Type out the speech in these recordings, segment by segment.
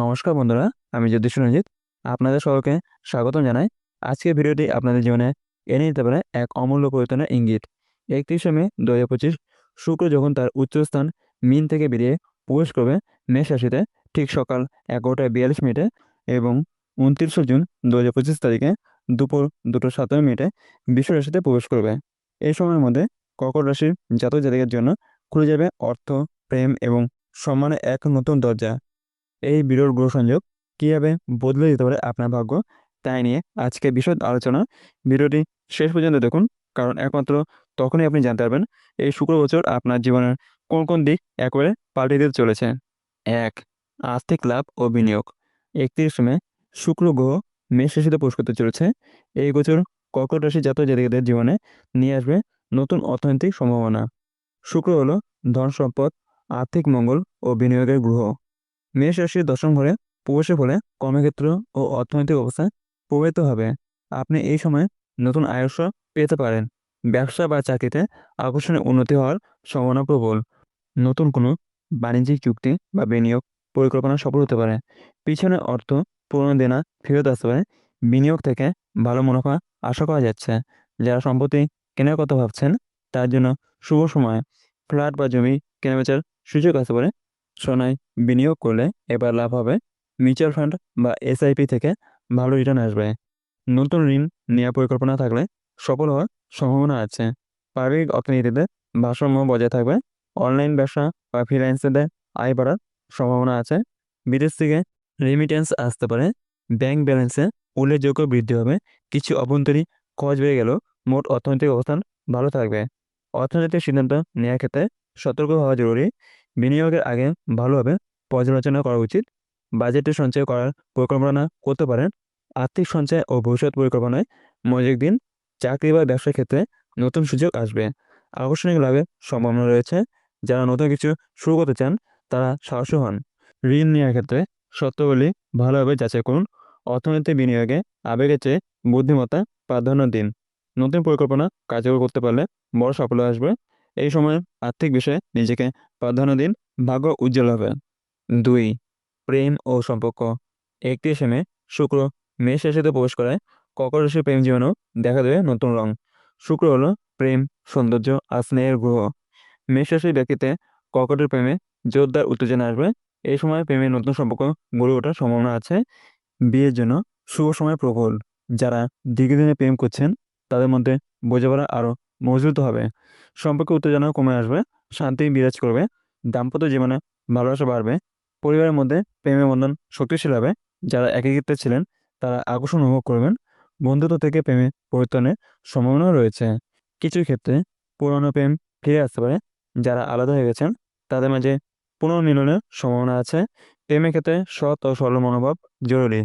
নমস্কার বন্ধুরা, আমি জ্যোতিষ রঞ্জিত। আপনাদের সকলকে স্বাগতম জানাই। আজকের ভিডিওটি আপনাদের জীবনে এনে নিতে পারে এক অমূল্য পরিবর্তনের ইঙ্গিত। একত্রিশে মে দু হাজার পঁচিশ, শুক্র যখন তার উচ্চস্থান মিন থেকে বেরিয়ে প্রবেশ করবে মেষ রাশিতে, ঠিক সকাল এগারোটায় বিয়াল্লিশ মিনিটে এবং উনত্রিশে জুন দু হাজার পঁচিশ তারিখে দুপুর দুটো সতেরো মিনিটে বিশ্ব রাশিতে প্রবেশ করবে। এই সময়ের মধ্যে কর্কট রাশির জাতক জাতিকের জন্য খুলে যাবে অর্থ, প্রেম এবং সম্মানের এক নতুন দরজা। এই বিরল গ্রহ সংযোগ কীভাবে বদলে দিতে পারে আপনার ভাগ্য, তাই নিয়ে আজকে বিশদ আলোচনা। ভিডিওটি শেষ পর্যন্ত দেখুন, কারণ একমাত্র তখনই আপনি জানতে পারবেন এই শুক্র বছর আপনার জীবনের কোন কোন দিক একবারে পাল্টে দিতে চলেছে। এক, আর্থিক লাভ ও বিনিয়োগ। একত্রিশ মে শুক্র গ্রহ মেষ রাশিতে প্রবেশ করতে চলেছে। এই গোচর কর্কট রাশি জাতক জাতিকাদের জীবনে নিয়ে আসবে নতুন অর্থনৈতিক সম্ভাবনা। শুক্র হলো ধন সম্পদ আর্থিক মঙ্গল ও বিনিয়োগের গ্রহ। মেষ রাশির দশম ঘরে প্রবেশের ফলে কর্মক্ষেত্র ও অর্থনৈতিক অবস্থায় প্রভাবিত হবে। আপনি এই সময় নতুন আয়স্য পেতে পারেন। ব্যবসা বা চাকরিতে আকর্ষণীয় উন্নতি হওয়ার সম্ভাবনা প্রবল। নতুন কোনো বাণিজ্যিক চুক্তি বা বিনিয়োগ পরিকল্পনা সফল হতে পারে। পিছনে অর্থ পুরনো দেনা ফেরত আসতে পারে। বিনিয়োগ থেকে ভালো মুনাফা আশা করা যাচ্ছে। যারা সম্পত্তি কেনার কথা ভাবছেন, তার জন্য শুভ সময়। ফ্ল্যাট বা জমি কেনাবেচার সুযোগ আসতে পারে। সোনায় বিনিয়োগ করলে এবার লাভ হবে মিউচুয়াল ফান্ড বা এসআইপি থেকে ভালো রিটার্ন আসবে। নতুন ঋণ নেওয়ার পরিকল্পনা থাকলে সফল হওয়ার সম্ভাবনা আছে। পারিবারিক অর্থনীতিতে ভারসাম্য বজায় থাকবে। অনলাইন ব্যবসা বা ফ্রিল্যান্সারদের আয় বাড়ার সম্ভাবনা আছে। বিদেশ থেকে রেমিটেন্স আসতে পারে। ব্যাংক ব্যালেন্সে উল্লেখযোগ্য বৃদ্ধি হবে। কিছু অভ্যন্তরীণ খরচ বেড়ে গেলেও মোট অর্থনৈতিক অবস্থান ভালো থাকবে। অর্থনৈতিক সিদ্ধান্ত নেওয়ার ক্ষেত্রে সতর্ক হওয়া জরুরি। বিনিয়োগের আগে ভালোভাবে পর্যালোচনা করা উচিত। বাজেটে সঞ্চয় করার পরিকল্পনা করতে পারেন। আর্থিক সঞ্চয় ও ভবিষ্যৎ পরিকল্পনায় মনোযোগ দিন, চাকরি বা ব্যবসার ক্ষেত্রে নতুন সুযোগ আসবে। আকর্ষণীয় লাভের সম্ভাবনা রয়েছে। যারা নতুন কিছু শুরু করতে চান, তারা সাহসী হন। ঋণ নেওয়ার ক্ষেত্রে শর্তগুলি ভালোভাবে যাচাই করুন। অর্থনৈতিক বিনিয়োগে আবেগের চেয়ে বুদ্ধিমত্তা, প্রাধান্য দিন। নতুন পরিকল্পনা কার্যকর করতে পারলে বড় সাফল্য আসবে। এই সময় আর্থিক বিষয়ে নিজেকে প্রাধান্য দিন, ভাগ্য উজ্জ্বল হবে। দুই, প্রেম ও সম্পর্ক। একত্রিশে মে শুক্র মেষ রাশিতে প্রবেশ করায় কর্কট প্রেম জীবনেও দেখা দেবে নতুন রং। শুক্র হলো প্রেম, সৌন্দর্য আর স্নেহের গ্রহ। মেষ ব্যক্তিতে কর্কটের প্রেমে জোরদার উত্তেজনা আসবে। এই সময় প্রেমের নতুন সম্পর্ক গড়ে ওঠার সম্ভাবনা আছে। বিয়ের জন্য শুভ সময় প্রবল। যারা দীর্ঘদিনে প্রেম করছেন, তাদের মধ্যে বোঝাপড়া আরও মজবুত হবে। সম্পর্কে উত্তেজনা কমে আসবে, শান্তি বিরাজ করবে, দাম্পত্য জীবনে ভালোবাসা বাড়বে, পরিবারের মধ্যে প্রেমের বন্ধন শক্তিশীল হবে। যারা একাকিত্বে ছিলেন, তারা আকর্ষণ অনুভব করবেন। বন্ধুত্ব থেকে প্রেমে পরিবর্তনের সম্ভাবনা রয়েছে। কিছু ক্ষেত্রে পুরনো প্রেম ফিরে আসতে পারে। যারা আলাদা হয়ে গেছেন, তাদের মাঝে পুনর্মিলনের সম্ভাবনা আছে। প্রেমের ক্ষেত্রে সৎ ও সরল মনোভাব জরুরি।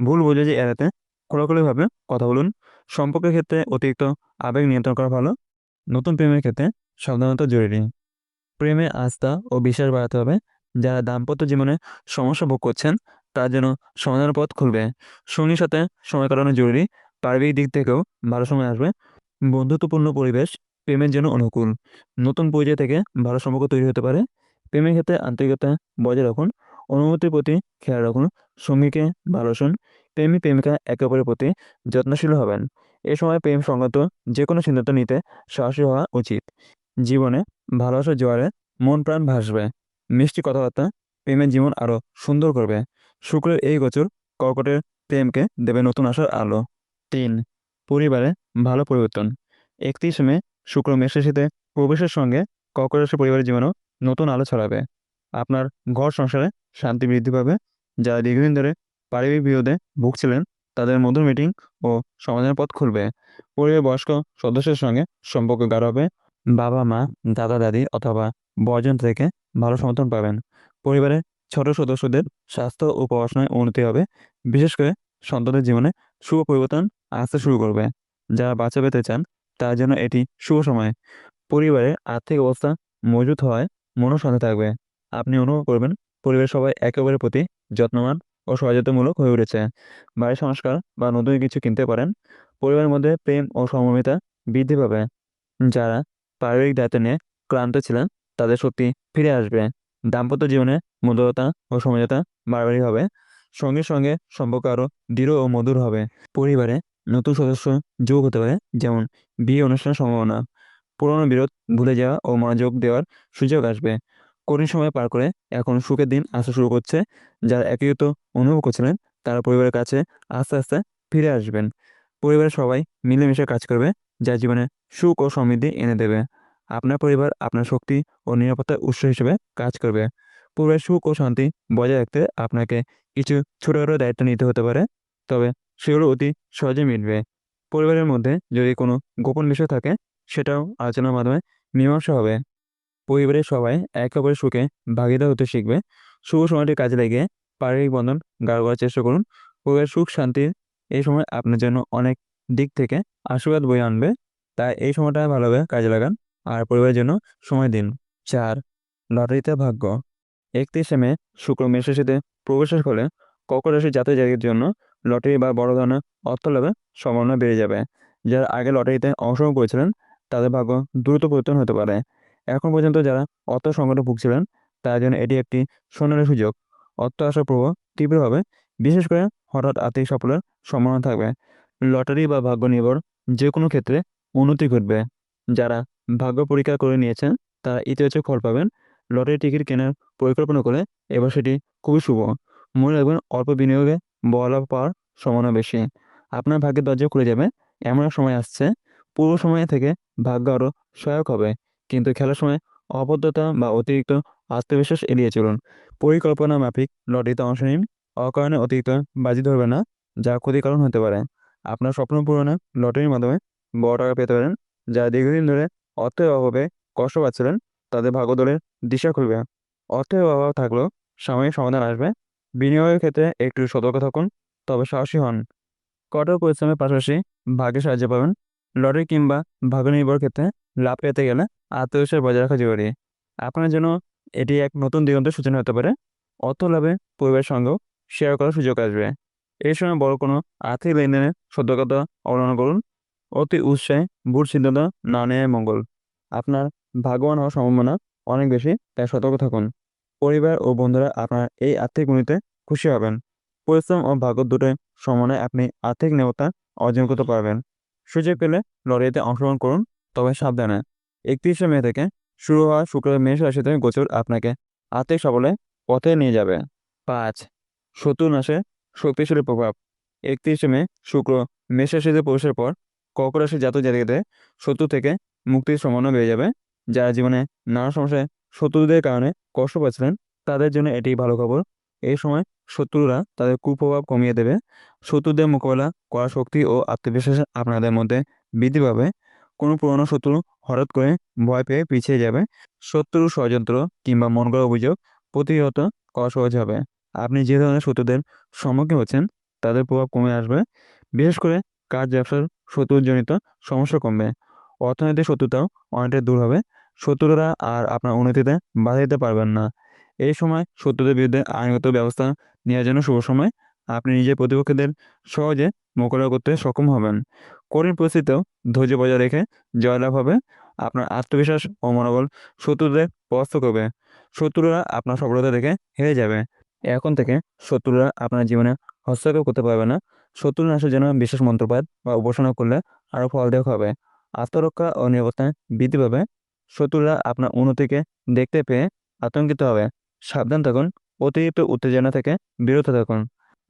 ভুল বুঝে এড়াতে খোলাখুলিভাবে কথা বলুন। সম্পর্কের ক্ষেত্রে অতিরিক্ত আবেগ নিয়ন্ত্রণ করা ভালো। নতুন প্রেমের ক্ষেত্রে সাবধানতা জরুরি। প্রেমে আস্থা ও বিশ্বাস বাড়াতে হবে। যারা দাম্পত্য জীবনে সমস্যা ভোগ করছেন, তার জন্য সমাধানের পথ খুলবে। সঙ্গীর সাথে সময় কাটানো জরুরি। পারিবারিক দিক থেকেও ভালো সময় আসবে। বন্ধুত্বপূর্ণ পরিবেশ প্রেমের জন্য অনুকূল। নতুন পরিচয় থেকে ভালো সম্পর্ক তৈরি হতে পারে। প্রেমের ক্ষেত্রে আন্তরিকতা বজায় রাখুন। অনুভূতির প্রতি খেয়াল রাখুন। সঙ্গীকে ভালোবাসুন। প্রেমী প্রেমিকা একে অপরের প্রতি যত্নশীল হবেন। এ সময় প্রেম সংক্রান্ত যে কোনো সিদ্ধান্ত নিতে সাহসী হওয়া উচিত। জীবনে ভালোবাসার জোয়ারে মন প্রাণ ভাসবে। মিষ্টি কথাবার্তা প্রেমের জীবন আরও সুন্দর করবে। শুক্রের এই গোচর কর্কটের প্রেমকে দেবে নতুন আশার আলো। তিন, পরিবারে ভালো পরিবর্তন। একত্রিশ মে শুক্র মেষ প্রবেশের সঙ্গে কর্কট পরিবারের জীবনেও নতুন আলো ছড়াবে। আপনার ঘর সংসারে শান্তি বৃদ্ধি পাবে। যারা দীর্ঘদিন ধরে পারিবারিক বিরোধে ভুগছিলেন তাদের মধুর মিটিং ও সমাধানের পথ খুলবে। পরিবারের বয়স্ক সদস্যের সঙ্গে সম্পর্ক গাঢ় হবে। বাবা, মা, দাদা, দাদি অথবা বয়জন থেকে ভালো সমর্থন পাবেন। পরিবারের ছোট সদস্যদের স্বাস্থ্য ও পড়াশোনায় উন্নতি হবে। বিশেষ করে সন্তানদের জীবনে শুভ পরিবর্তন আসতে শুরু করবে। যারা বাচ্চা পেতে চান, তার জন্য এটি শুভ সময়। পরিবারের আর্থিক অবস্থা মজুত হওয়ায় মনও শান্ত থাকবে। আপনি অনুভব করবেন, পরিবারের সবাই একে অপরের প্রতি যত্নবান ও সহযোগিতামূলক হয়ে উঠেছে। বাড়ির সংস্কার বা নতুন কিছু কিনতে পারেন, পরিবারের মধ্যে প্রেম ও সমমিতা বৃদ্ধি পাবে। যারা পারিবারিক দায়িত্ব নিয়ে ক্লান্ত ছিলেন, তাদের শক্তি ফিরে আসবে। দাম্পত্য জীবনে মধুরতা ও সমঝোতা বাড়াবাড়ি হবে। সঙ্গে সঙ্গে সম্পর্ক আরও দৃঢ় ও মধুর হবে। পরিবারে নতুন সদস্য যোগ হতে পারে, যেমন বিয়ে অনুষ্ঠানের সম্ভাবনা। পুরনো বিরোধ ভুলে যাওয়া ও মনোযোগ দেওয়ার সুযোগ আসবে। কঠিন সময় পার করে এখন সুখের দিন আসা শুরু করছে। যারা একীভূত অনুভব করছিলেন, তারা পরিবারের কাছে আস্তে আস্তে ফিরে আসবেন। পরিবারের সবাই মিলেমিশে কাজ করবে, যা জীবনে সুখ ও সমৃদ্ধি এনে দেবে। আপনার পরিবার আপনার শক্তি ও নিরাপত্তার উৎস হিসেবে কাজ করবে। পরিবারের সুখ ও শান্তি বজায় রাখতে আপনাকে কিছু ছোটোখাটো দায়িত্ব নিতে হতে পারে, তবে সেগুলো অতি সহজে মিটবে। পরিবারের মধ্যে যদি কোনো গোপন বিষয় থাকে, সেটাও আলোচনার মাধ্যমে মীমাংসা হবে। পরিবারের সবাই একে অপরের সুখে ভাগিদার হতে শিখবে। শুভ সময়টি কাজে লেগে পারিবারিক বন্ধন গাঢ় করার চেষ্টা করুন। পরিবারের সুখ শান্তির এই সময় আপনার জন্য অনেক দিক থেকে আশীর্বাদ বয়ে আনবে। তাই এই সময়টা ভালোভাবে কাজে লাগান আর পরিবারের জন্য সময় দিন। চার, লটারিতে ভাগ্য। একত্রিশে মে, শুক্র মেষ রাশিতে প্রবেশের ফলে কর্কট রাশির জাতীয় জাতির জন্য লটারি বা বড় ধরনের অর্থ লাভের সম্ভাবনা বেড়ে যাবে। যারা আগে লটারিতে অংশগ্রহণ করেছিলেন, তাদের ভাগ্য দ্রুত পরিবর্তন হতে পারে। এখন পর্যন্ত যারা অর্থ সংকটে ভুগছিলেন, তার জন্য এটি একটি সোনালী সুযোগ। অর্থ আসার প্রভাব তীব্র হবে বিশেষ করে হঠাৎ আর্থিক সাফল্যের সম্ভাবনা থাকবে। লটারি বা ভাগ্য নির্ভর যে কোনো ক্ষেত্রে উন্নতি ঘটবে। যারা ভাগ্য পরীক্ষা করে নিয়েছেন, তারা ইতিবাচক ফল পাবেন। লটারি টিকিট কেনার পরিকল্পনা করে এবার সেটি খুবই শুভ। মনে রাখবেন, অল্প বিনিয়োগে বড় লাভ পাওয়ার সম্ভাবনা বেশি। আপনার ভাগ্যের দরজা খুলে যাবে। এমন সময় আসছে। পূর্ব সময় থেকে ভাগ্য আরও সহায়ক হবে। কিন্তু খেলার সময় অবদ্ধতা বা অতিরিক্ত আত্মবিশ্বাস এড়িয়ে চলুন। পরিকল্পনা মাফিক লটারিতে অংশ নিন। অকারণে অতিরিক্ত বাজি ধরবে না, যা ক্ষতিকারণ হতে পারে। আপনার স্বপ্ন পূরণে লটারির মাধ্যমে বড় টাকা পেতে পারেন যারা দীর্ঘদিন ধরে অর্থের অভাবে কষ্ট পাচ্ছিলেন, তাদের ভাগ্যদলের দিশা খুলবে। অর্থের অভাব থাকলেও সাময়িক সমাধান আসবে। বিনিয়োগের ক্ষেত্রে একটু সতর্ক থাকুন, তবে সাহসী হন। কঠোর পরিশ্রমের পাশাপাশি ভাগ্যে সাহায্য পাবেন। লটারি কিংবা ভাগ্য নির্ভর ক্ষেত্রে লাভ পেতে গেলে আত্মবিশ্বাস বজায় রাখা জরুরি। আপনার জন্য এটি এক নতুন দিগন্তের সূচনা হতে পারে। অর্থ লাভে পরিবারের সঙ্গেও শেয়ার করার সুযোগ আসবে। এই সময় বড় কোনো আর্থিক লেনদেনের সতর্কতা অবলম্বন করুন। অতি উৎসাহে ভুল সিদ্ধান্ত না নেয় মঙ্গল। আপনার ভাগ্যবান হওয়ার সম্ভাবনা অনেক বেশি, তাই সতর্ক থাকুন। পরিবার ও বন্ধুরা আপনার এই আর্থিক উন্নতিতে খুশি হবেন। পরিশ্রম ও ভাগ্য দুটোই সমন্বয়ে আপনি আর্থিক নিরাপত্তা অর্জন করতে পারবেন। সুযোগ পেলে লড়াইতে অংশগ্রহণ করুন, তবে সাবধানে। একত্রিশে মে থেকে শুরু হওয়া শুক্র মেষ রাশিতে গোচর আপনাকে আর্থিক সাফল্যে পথে নিয়ে যাবে। পাঁচ শত্রু নাশে শক্তিশালী প্রভাব। একত্রিশে মে শুক্র মেষ রাশিতে প্রবেশের পর কর্ক রাশির জাতক জাতিকাদের শত্রু থেকে মুক্তির সম্ভাবনা বেড়ে যাবে। যারা জীবনে নানা সমস্যায় শত্রুদের কারণে কষ্ট পাচ্ছিলেন, তাদের জন্য এটি ভালো খবর। এই সময় শত্রুরা তাদের কুপ্রভাব কমিয়ে দেবে। শত্রুদের মোকাবেলা করার শক্তি ও আত্মবিশ্বাস আপনাদের মধ্যে বৃদ্ধি পাবে। কোনো পুরনো শত্রু হঠাৎ করে ভয় পেয়ে পিছিয়ে যাবে। শত্রুর ষড়যন্ত্র কিংবা মন করা অভিযোগ প্রতিহত করা সহজ হবে। আপনি যে ধরনের শত্রুদের সম্মুখীন হচ্ছেন, তাদের প্রভাব কমে আসবে। বিশেষ করে কাজ ব্যবসার শত্রুজনিত সমস্যা কমবে। অর্থনৈতিক শত্রুতাও অনেকটা দূর হবে। শত্রুরা আর আপনার উন্নতিতে বাধা দিতে পারবেন না। এই সময় শত্রুদের বিরুদ্ধে আইনগত ব্যবস্থা নেওয়ার জন্য শুভ সময়। আপনি নিজের প্রতিপক্ষদের সহজে মোকাবিলা করতে সক্ষম হবেন। কঠিন পরিস্থিতিতেও ধৈর্য বজায় রেখে জয়লাভ হবে। আপনার আত্মবিশ্বাস ও মনোবল শত্রুদের পরাস্ত করবে। শত্রুরা আপনার সফলতা দেখে হেরে যাবে। এখন থেকে শত্রুরা আপনার জীবনে হস্তক্ষেপ করতে পারবে না। শত্রু নাশের জন্য বিশেষ মন্ত্রপাত বা উপাসনা করলে আরও ফলদায়ক হবে। আত্মরক্ষা ও নিরাপত্তা বৃদ্ধি পাবে। শত্রুরা আপনার উন্নতিকে দেখতে পেয়ে আতঙ্কিত হবে। সাবধান থাকুন, অতিরিক্ত উত্তেজনা থেকে বিরত থাকুন।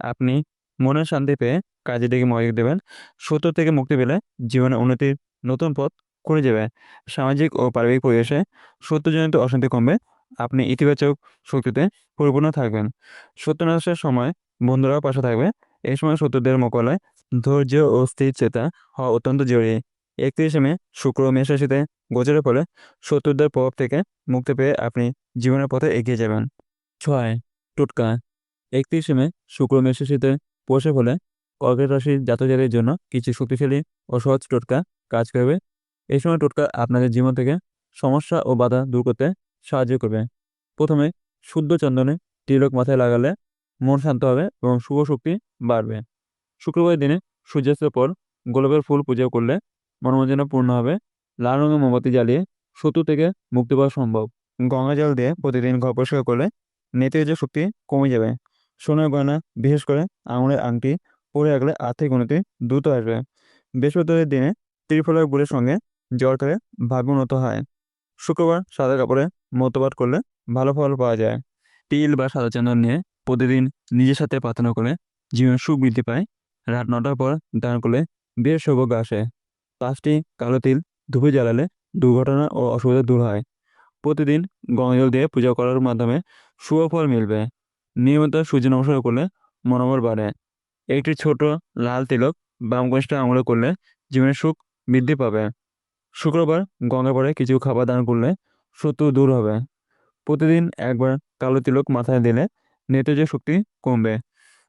আপনি মনের শান্তি পেয়ে কাজের দিকে মনোযোগ দেবেন। শত্রু থেকে মুক্তি পেলে জীবনে উন্নতির নতুন পথ খুলে যাবে। সামাজিক ও পারিবারিক পরিবেশে শত্রুজনিত অশান্তি কমবে। আপনি ইতিবাচক শক্তিতে পরিপূর্ণ থাকবেন। সত্যনাশের সময় বন্ধুরাও পাশে থাকবে। এই সময় শত্রুদের মোকাবেলায় ধৈর্য ও স্থির চেতা হওয়া অত্যন্ত জরুরি। একত্রিশে মে, শুক্র মেষ রাশিতে গোচরের ফলে শত্রুদের প্রভাব থেকে মুক্তি পেয়ে আপনি জীবনের পথে এগিয়ে যাবেন। ছয়, টোটকা। একত্রিশে মে, শুক্র মেষ রাশিতে পৌঁছে ফলে কর্কট রাশির জাতজাতের জন্য কিছু শক্তিশালী ও সহজ টোটকা কাজ করবে। এই সময় টোটকা আপনাদের জীবন থেকে সমস্যা ও বাধা দূর করতে সাহায্য করবে। প্রথমে, শুদ্ধ চন্দনে তিলক মাথায় লাগালে মন শান্ত হবে এবং শুভ শক্তি বাড়বে। শুক্রবার দিনে সূর্যাস্তের পর গোলাপের ফুল পূজা করলে মনোরঞ্জনা পূর্ণ হবে। লাল রঙের মোমবাতি জ্বালিয়ে শত্রু থেকে মুক্তি পাওয়া সম্ভব। গঙ্গা জল দিয়ে প্রতিদিন ঘর পরিষ্কার করলে নেতিবাচক শক্তি কমে যাবে। সোনার গয়না, বিশেষ করে আঙুলের আংটি, পরে রাখলে আর্থিক উন্নতি দ্রুত আসবে। বৃহস্পতিবার দিনে ত্রিফলার গুড়ের সঙ্গে জল খেলে ভাগ্য উন্নত হয়। শুক্রবার সাদা কাপড়ে মতবাদ করলে ভালো ফল পাওয়া যায়। তিল বা সাদা চন্দন নিয়ে প্রতিদিন নিজের সাথে প্রার্থনা করলে জীবনের সুখ বৃদ্ধি পায়। রাত নটার পর দান করলে বেশ সৌভাগ্য আসে। পাঁচটি কালো তিল ধূপে জ্বালালে দুর্ঘটনা ও অসুবিধা দূর হয়। প্রতিদিন গঙ্গা জল দিয়ে পূজা করার মাধ্যমে ফল মিলবে। নিয়মিত সূর্য নমস্কার করলে মনোবল বাড়ে। একটি ছোট লাল তিলক বাম কনিষ্ঠ আঙুলে করলে জীবনের সুখ বৃদ্ধি পাবে। শুক্রবার গঙ্গা পরে কিছু খাবার দান করলে শত্রু দূর হবে। প্রতিদিন একবার কালো তিলক মাথায় দিলে নেত্রজের শক্তি কমবে।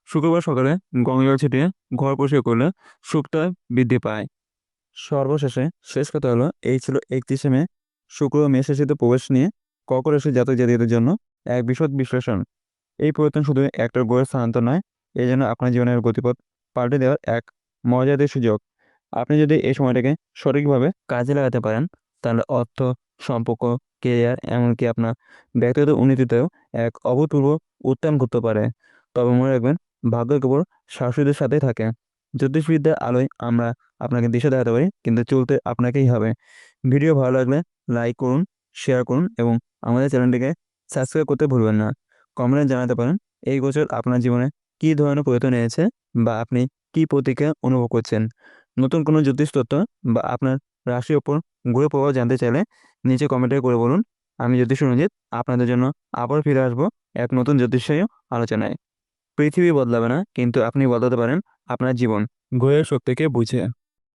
শুক্রবার সকালে গঙ্গা জল ছিটিয়ে ঘর পরিষ্কার করলে সুখটা বৃদ্ধি পায়। সর্বশেষে শেষ কথা হলো, এই ছিল একত্রিশে মে শুক্র ও প্রবেশ নিয়ে কর্কট রাশি জাতক জাতিদের জন্য এক বিশদ বিশ্লেষণ। এই পরিবর্তন শুধু একটা গ্রহের স্থানান্তর নয়, এই জন্য আপনার জীবনের গতিপথ পাল্টে দেওয়ার এক মর্যাদার সুযোগ। আপনি যদি এই সময়টাকে সঠিকভাবে কাজে লাগাতে পারেন, তাহলে অর্থ, সম্পর্ক কেরিয়ার এমনকি আপনার ব্যক্তিগত উন্নতিতেও এক অভূতপূর্ব উত্থান ঘটতে পারে। তবে মনে রাখবেন ভাগ্য কেবল শাশুড়িদের সাথেই থাকে। জ্যোতিষবিদ্যার আলোয় আমরা আপনাকে দিশা দেখাতে পারি, কিন্তু চলতে আপনাকেই হবে। ভিডিও ভালো লাগলে লাইক করুন শেয়ার করুন এবং আমাদের চ্যানেলটিকে সাবস্ক্রাইব করতে ভুলবেন না। কমেন্টে জানাতে পারেন এই গোচর আপনার জীবনে কী ধরনের পরিবর্তন এনেছে বা আপনি কী প্রতিক্রিয়া অনুভব করছেন। নতুন কোনো জ্যোতিষ তত্ত্ব বা আপনার রাশির ওপর গ্রহ প্রভাব জানতে চাইলে নিচে কমেন্টে করে বলুন। আমি জ্যোতিষ রঞ্জিত আপনাদের জন্য আবার ফিরে আসব এক নতুন জ্যোতিষীয় আলোচনায়। পৃথিবী বদলাবে না, কিন্তু আপনি বদলাতে পারেন আপনার জীবন, গ্রহের শক্তিকে বুঝে।